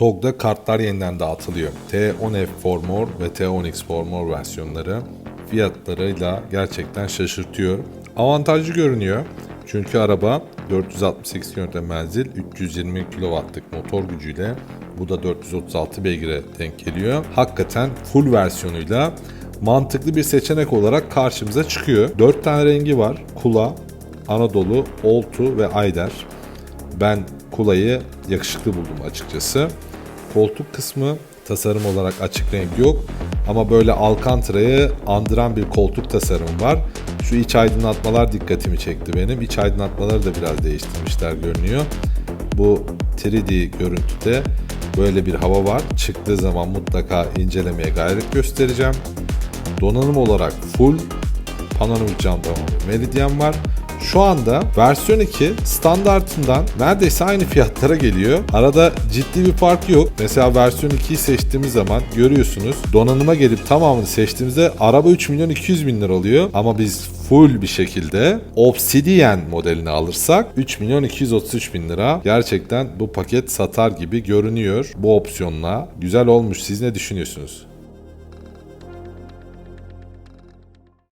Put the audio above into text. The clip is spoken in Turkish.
TOG'da kartlar yeniden dağıtılıyor. T10F For More ve T10X For More versiyonları fiyatlarıyla gerçekten şaşırtıyor. Avantajlı görünüyor. Çünkü araba 468 km menzil, 320 kW'lık motor gücüyle bu da 436 beygire denk geliyor. Hakikaten full versiyonuyla mantıklı bir seçenek olarak karşımıza çıkıyor. 4 tane rengi var. Kula, Anadolu, Oltu ve Ayder. Ben Kula'yı yakışıklı buldum açıkçası. Koltuk kısmı tasarım olarak açık renk yok. Ama böyle Alcantara'yı andıran bir koltuk tasarımı var. Şu iç aydınlatmalar dikkatimi çekti benim. İç aydınlatmaları da biraz değiştirmişler görünüyor. Bu 3D görüntüde böyle bir hava var. Çıktığı zaman mutlaka incelemeye gayret göstereceğim. Donanım olarak full panoramik cam Meridian var. Şu anda versiyon 2 standartından neredeyse aynı fiyatlara geliyor. Arada ciddi bir fark yok. Mesela versiyon 2'yi seçtiğimiz zaman görüyorsunuz donanıma gelip tamamını seçtiğimizde araba 3 milyon 200 bin lira oluyor. Ama biz full bir şekilde Obsidian modelini alırsak 3 milyon 233 bin lira. Gerçekten bu paket satar gibi görünüyor bu opsiyonla. Güzel olmuş. Siz ne düşünüyorsunuz?